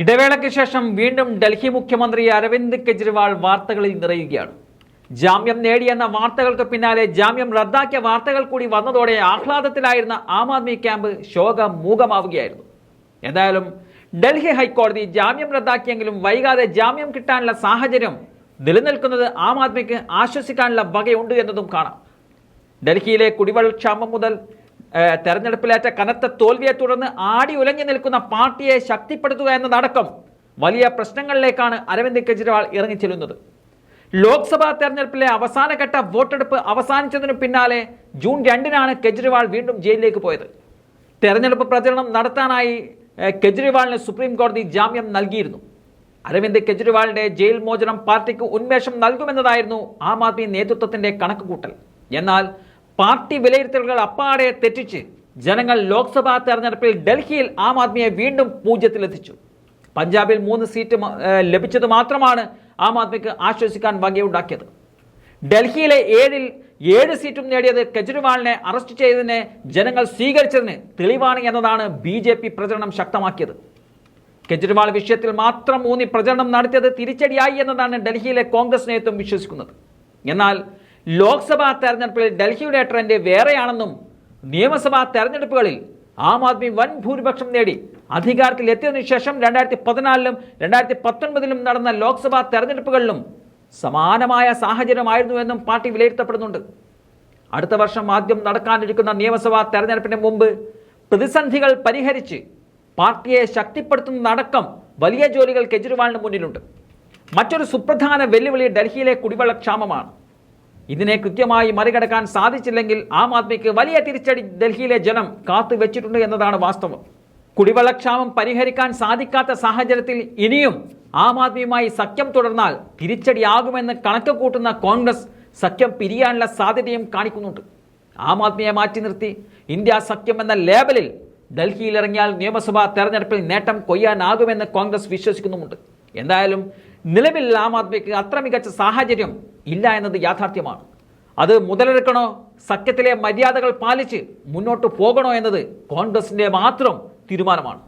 ഇടവേളയ്ക്ക് ശേഷം വീണ്ടും ഡൽഹി മുഖ്യമന്ത്രി അരവിന്ദ് കെജ്രിവാൾ വാർത്തകളിൽ നിറയുകയാണ്. ജാമ്യം നേടിയെന്ന വാർത്തകൾക്ക് പിന്നാലെ ജാമ്യം റദ്ദാക്കിയ വാർത്തകൾ കൂടി വന്നതോടെ ആഹ്ലാദത്തിലായിരുന്ന ആം ആദ്മി ക്യാമ്പ് ശോകം മൂകമാവുകയായിരുന്നു എന്തായാലും ഡൽഹി ഹൈക്കോടതി ജാമ്യം റദ്ദാക്കിയെങ്കിലും വൈകാതെ ജാമ്യം കിട്ടാനുള്ള സാഹചര്യം നിലനിൽക്കുന്നത് ആം ആദ്മിക്ക് ആശ്വസിക്കാനുള്ള വകയുണ്ട് എന്നതും കാണാം. ഡൽഹിയിലെ കുടിവെള്ളക്ഷാമം മുതൽ തെരഞ്ഞെടുപ്പിലേറ്റ കനത്ത തോൽവിയെ തുടർന്ന് ആടി ഉലഞ്ഞു നിൽക്കുന്ന പാർട്ടിയെ ശക്തിപ്പെടുത്തുക എന്നതടക്കം വലിയ പ്രശ്നങ്ങളിലേക്കാണ് അരവിന്ദ് കെജ്രിവാൾ ഇറങ്ങിച്ചെല്ലുന്നത്. ലോക്സഭാ തെരഞ്ഞെടുപ്പിലെ അവസാനഘട്ട വോട്ടെടുപ്പ് അവസാനിച്ചതിനു പിന്നാലെ ജൂൺ രണ്ടിനാണ് കെജ്രിവാൾ വീണ്ടും ജയിലിലേക്ക് പോയത്. തെരഞ്ഞെടുപ്പ് പ്രചരണം നടത്താനായി കെജ്രിവാളിന് സുപ്രീം കോടതി ജാമ്യം നൽകിയിരുന്നു. അരവിന്ദ് കെജ്രിവാളിന്റെ ജയിൽ മോചനം പാർട്ടിക്ക് ഉന്മേഷം നൽകുമെന്നതായിരുന്നു ആം ആദ്മി നേതൃത്വത്തിന്റെ കണക്കുകൂട്ടൽ. എന്നാൽ പാർട്ടി വിലയിരുത്തലുകൾ അപ്പാടെ തെറ്റിച്ച് ജനങ്ങൾ ലോക്സഭാ തെരഞ്ഞെടുപ്പിൽ ഡൽഹിയിൽ ആം ആദ്മിയെ വീണ്ടും പൂജ്യത്തിലെത്തിച്ചു. പഞ്ചാബിൽ മൂന്ന് സീറ്റ് ലഭിച്ചത് മാത്രമാണ് ആം ആദ്മിക്ക് ആശ്വസിക്കാൻ വകയുണ്ടാക്കിയത്. ഡൽഹിയിലെ ഏഴിൽ ഏഴ് സീറ്റും നേടിയത് കെജ്രിവാളിനെ അറസ്റ്റ് ചെയ്തതിനെ ജനങ്ങൾ സ്വീകരിച്ചതിന് തെളിവാണ് എന്നതാണ് ബി ജെ പി പ്രചരണം ശക്തമാക്കിയത്. കെജ്രിവാൾ വിഷയത്തിൽ മാത്രം ഊന്നി പ്രചരണം നടത്തിയത് തിരിച്ചടിയായി എന്നതാണ് ഡൽഹിയിലെ കോൺഗ്രസ് നേതൃത്വം വിശ്വസിക്കുന്നത്. എന്നാൽ ലോക്സഭാ തെരഞ്ഞെടുപ്പിൽ ഡൽഹിയുടെ ട്രെൻഡ് വേറെയാണെന്നും നിയമസഭാ തെരഞ്ഞെടുപ്പുകളിൽ ആം ആദ്മി വൻ ഭൂരിപക്ഷം നേടി അധികാരത്തിൽ എത്തിയതിനു ശേഷം രണ്ടായിരത്തി പതിനാലിലും രണ്ടായിരത്തി പത്തൊൻപതിലും നടന്ന ലോക്സഭാ തെരഞ്ഞെടുപ്പുകളിലും സമാനമായ സാഹചര്യമായിരുന്നുവെന്നും പാർട്ടി വിലയിരുത്തപ്പെടുന്നുണ്ട്. അടുത്ത വർഷം ആദ്യം നടക്കാനിരിക്കുന്ന നിയമസഭാ തെരഞ്ഞെടുപ്പിന് മുമ്പ് പ്രതിസന്ധികൾ പരിഹരിച്ച് പാർട്ടിയെ ശക്തിപ്പെടുത്തുന്നതടക്കം വലിയ ജോലികൾ കെജ്രിവാളിന് മുന്നിലുണ്ട്. മറ്റൊരു സുപ്രധാന വെല്ലുവിളി ഡൽഹിയിലെ കുടിവെള്ളക്ഷാമമാണ് ഇതിനെ കൃത്യമായി മറികടക്കാൻ സാധിച്ചില്ലെങ്കിൽ ആം ആദ്മിക്ക് വലിയ തിരിച്ചടി ഡൽഹിയിലെ ജനം കാത്തു വെച്ചിട്ടുണ്ട് എന്നതാണ് വാസ്തവം. കുടിവെള്ളക്ഷാമം പരിഹരിക്കാൻ സാധിക്കാത്ത സാഹചര്യത്തിൽ ഇനിയും ആം ആദ്മിയുമായി സഖ്യം തുടർന്നാൽ തിരിച്ചടിയാകുമെന്ന് കണക്ക് കൂട്ടുന്ന കോൺഗ്രസ് സഖ്യം പിരിയാനുള്ള സാധ്യതയും കാണിക്കുന്നുണ്ട്. ആം ആദ്മിയെ മാറ്റി നിർത്തി ഇന്ത്യ സഖ്യം എന്ന ലേബലിൽ ഡൽഹിയിൽ ഇറങ്ങിയാൽ നിയമസഭാ തെരഞ്ഞെടുപ്പിൽ നേട്ടം കൊയ്യാനാകുമെന്ന് കോൺഗ്രസ് വിശ്വസിക്കുന്നുമുണ്ട്. എന്തായാലും നിലവിൽ ആം ആദ്മിക്ക് അത്ര മികച്ച സാഹചര്യം ഇല്ല എന്നത് യാഥാർത്ഥ്യമാണ്. അത് മുതലെടുക്കണോ സഖ്യത്തിലെ മര്യാദകൾ പാലിച്ച് മുന്നോട്ട് പോകണോ എന്നത് കോൺഗ്രസിന്റെ മാത്രം തീരുമാനമാണ്.